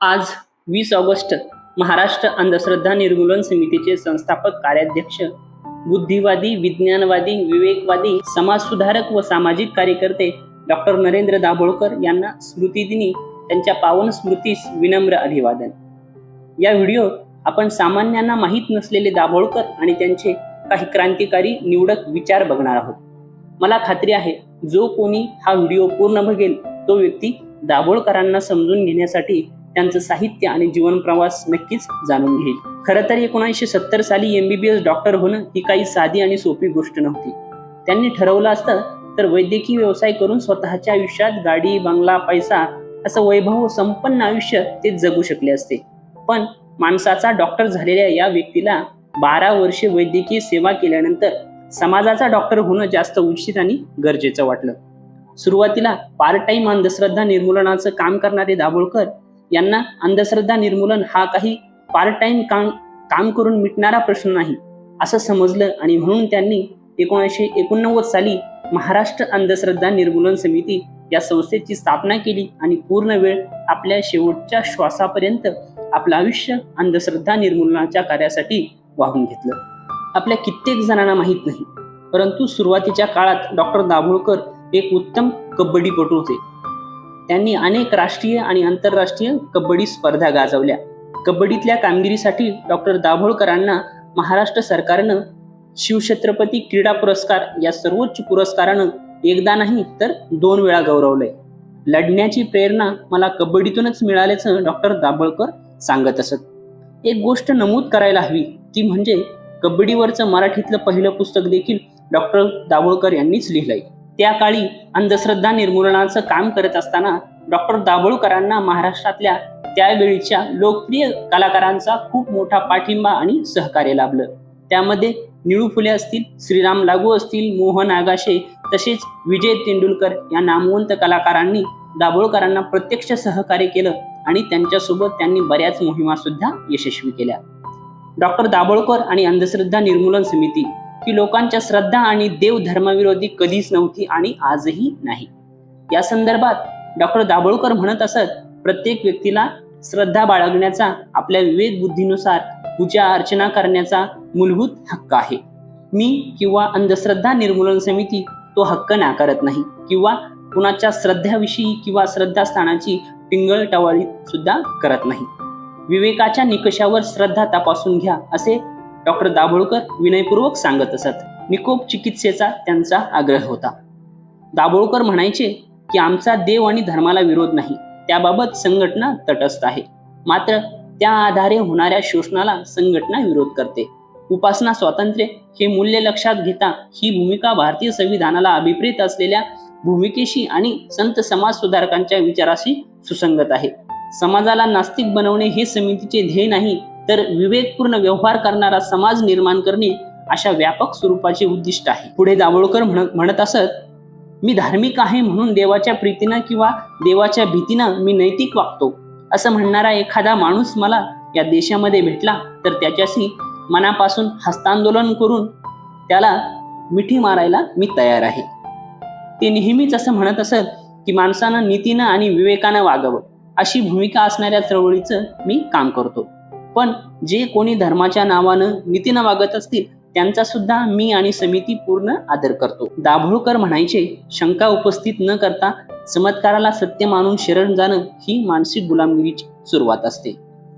आज वीस ऑगस्ट महाराष्ट्र अंधश्रद्धा निर्मूलन समितीचे संस्थापक कार्याध्यक्ष बुद्धिवादी विज्ञानवादी विवेकवादी समाजसुधारक व सामाजिक कार्यकर्ते डॉक्टर नरेंद्र दाभोळकर यांना स्मृतिदिनी त्यांच्या पावन स्मृतीस विनम्र अभिवादन. या व्हिडिओ आपण सामान्यांना माहीत नसलेले दाभोळकर आणि त्यांचे काही क्रांतिकारी निवडक विचार बघणार आहोत. मला खात्री आहे जो कोणी हा व्हिडिओ पूर्ण बघेल तो व्यक्ती दाभोळकरांना समजून घेण्यासाठी त्यांचं साहित्य आणि जीवन प्रवास नक्कीच जाणून घेईल. खरं तर एकोणीसशे सत्तर साली एमबीबीएस डॉक्टर होणं ही काही साधी आणि सोपी गोष्ट नव्हती. त्यांनी ठरवलं असतं तर वैद्यकीय व्यवसाय करून स्वतःच्या आयुष्यात गाडी बंगला पैसा असं वैभव संपन्न आयुष्य ते जगू शकले असते. पण माणसाचा डॉक्टर झालेल्या या व्यक्तीला बारा वर्षे वैद्यकीय सेवा केल्यानंतर समाजाचा डॉक्टर होणं जास्त उचित आणि गरजेचं वाटलं. सुरुवातीला पार्ट टाइम अंधश्रद्धा निर्मूलनाचं काम करणारे दाभोळकर यांना अंधश्रद्धा निर्मूलन हा काही पार्ट टाइम काम काम करून मिटणारा प्रश्न नाही असं समजलं आणि म्हणून त्यांनी एकोणीसशे एकोणनव्वद साली महाराष्ट्र अंधश्रद्धा निर्मूलन समिती या संस्थेची स्थापना केली आणि पूर्ण वेळ आपल्या शेवटच्या श्वासापर्यंत आपलं आयुष्य अंधश्रद्धा निर्मूलनाच्या कार्यासाठी वाहून घेतलं. आपल्या कित्येक जणांना माहीत नाही परंतु सुरुवातीच्या काळात डॉक्टर दाभोळकर एक उत्तम कबड्डीपटू होते. त्यांनी अनेक राष्ट्रीय आणि आंतरराष्ट्रीय कबड्डी स्पर्धा गाजवल्या. कबड्डीतल्या कामगिरीसाठी डॉक्टर दाभोळकरांना महाराष्ट्र सरकारनं शिवछत्रपती क्रीडा पुरस्कार या सर्वोच्च पुरस्कारानं एकदा नाही तर दोन वेळा गौरवलंय. लढण्याची प्रेरणा मला कबड्डीतूनच मिळाल्याचं डॉक्टर दाभोळकर सांगत असत. एक गोष्ट नमूद करायला हवी ती म्हणजे कबड्डीवरचं मराठीतलं पहिलं पुस्तक देखील डॉक्टर दाभोळकर यांनीच लिहिलंय. त्या काळी अंधश्रद्धा निर्मूलनाचं काम करत असताना डॉक्टर दाभोळकरांना महाराष्ट्रातल्या त्यावेळीच्या लोकप्रिय कलाकारांचा खूप मोठा पाठिंबा आणि सहकार्य लाभलं. त्यामध्ये निळू फुले असतील श्रीराम लागू असतील मोहन आगाशे तसेच विजय तेंडुलकर या नामवंत कलाकारांनी दाभोळकरांना प्रत्यक्ष सहकार्य केलं आणि त्यांच्यासोबत त्यांनी बऱ्याच मोहिमा सुद्धा यशस्वी केल्या. डॉक्टर दाभोळकर आणि अंधश्रद्धा निर्मूलन समिती की लोकांच्या श्रद्धा आणि देव धर्माविरोधी कधीच नव्हती आणि आजही नाही. या संदर्भात डॉक्टर दाभोळकर म्हणत असत प्रत्येक व्यक्तीला श्रद्धा बाळगण्याचा आपल्या विवेक बुद्धीनुसार पूजा अर्चना करण्याचा मूलभूत हक्क आहे. मी किंवा अंधश्रद्धा निर्मूलन समिती तो हक्क नाकारत नाही किंवा कुणाच्या श्रद्धाविषयी किंवा श्रद्धास्थानाची पिंगळ टवाळी सुद्धा करत नाही. विवेकाच्या निकषावर श्रद्धा तपासून घ्या असे डॉक्टर दाभोळकर विनयपूर्वक सांगत असत निकोप चिकित्सेचा त्यांचा आग्रह होता. दाभोळकर म्हणायचे की आमचा देव आणि धर्माला विरोध नाही त्याबाबत संघटना तटस्थ आहे. मात्र त्या आधारे होणाऱ्या शोषणाला संघटना विरोध करते. उपासना स्वातंत्र्य हे मूल्य लक्षात घेता ही भूमिका भारतीय संविधानाला अभिप्रेत असलेल्या भूमिकेशी आणि संत समाज सुधारकांच्या विचाराशी सुसंगत आहे. समाजाला नास्तिक बनवणे हे समितीचे ध्येय नाही तर विवेकपूर्ण व्यवहार करणारा समाज निर्माण करणे अशा व्यापक स्वरूपाचे उद्दिष्ट आहे. पुढे दाभोळकर म्हण म्हणत असत मी धार्मिक आहे म्हणून देवाच्या प्रीतीनं किंवा देवाच्या भीतीनं मी नैतिक वागतो. असं म्हणणारा एखादा माणूस मला या देशामध्ये भेटला तर त्याच्याशी मनापासून हस्तांदोलन करून त्याला मिठी मारायला मी तयार आहे. ते नेहमीच असं म्हणत असत की माणसानं नीतीनं आणि विवेकानं वागावं. अशी भूमिका असणाऱ्या चळवळीचं मी काम करतो. पण जे कोणी धर्माच्या नावानं नीतीनं वागत असतील त्यांचा सुद्धा मी आणि समिती पूर्ण आदर करतो. दाभोळकर म्हणायचे शंका उपस्थित न करता चमत्काराला सत्य मानून शरण जाणं ही मानसिक गुलामगिरीची सुरुवात असते.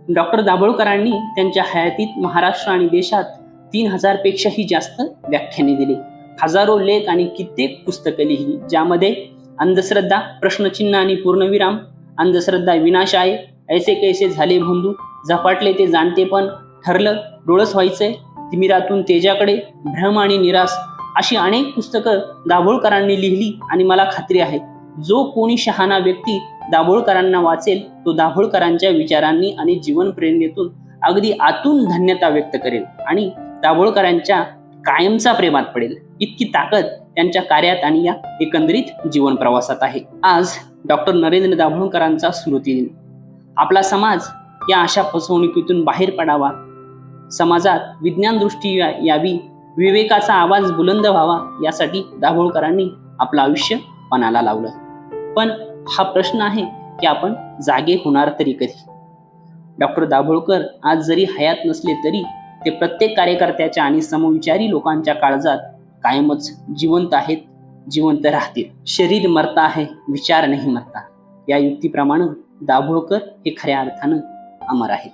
डॉक्टर दाभोळकरांनी त्यांच्या हयातीत महाराष्ट्र आणि देशात तीन हजारपेक्षाही जास्त व्याख्याने दिली. हजारो लेख आणि कित्येक पुस्तकं लिहिली ज्यामध्ये अंधश्रद्धा प्रश्नचिन्ह आणि पूर्णविराम अंधश्रद्धा विनाश आहे ऐसे कैसे झाले भोंदू झपाटले ते जाणते पण ठरलं डोळस व्हायचंय तिमिरातून तेजाकडे भ्रम आणि निराश अशी अनेक पुस्तकं दाभोळकरांनी लिहिली आणि मला खात्री आहे. जो कोणी शहाणा व्यक्ती दाभोळकरांना वाचेल तो दाभोळकरांच्या विचारांनी आणि जीवन प्रेरणेतून अगदी आतून धन्यता व्यक्त करेल आणि दाभोळकरांच्या कायमचा प्रेमात पडेल. इतकी ताकद त्यांच्या कार्यात आणि या एकंदरीत जीवन प्रवासात आहे. आज डॉक्टर नरेंद्र दाभोळकरांचा स्मृती दिन आपला समाज या अशा फसवणुकीतून बाहेर पडावा. समाजात विज्ञान दृष्टी या- यावी विवेकाचा आवाज बुलंद व्हावा यासाठी दाभोळकरांनी आपलं आयुष्य पणाला लावलं. पण हा प्रश्न आहे की आपण जागे होणार तरी कधी? डॉक्टर दाभोळकर आज जरी हयात नसले तरी ते प्रत्येक कार्यकर्त्याच्या आणि समविचारी लोकांच्या काळजात कायमच जिवंत आहेत जिवंत राहतील. शरीर मरता आहे विचार नाही मरता. या युक्तीप्रमाणे दाभोळकर हे खऱ्या अर्थानं अमर आहेत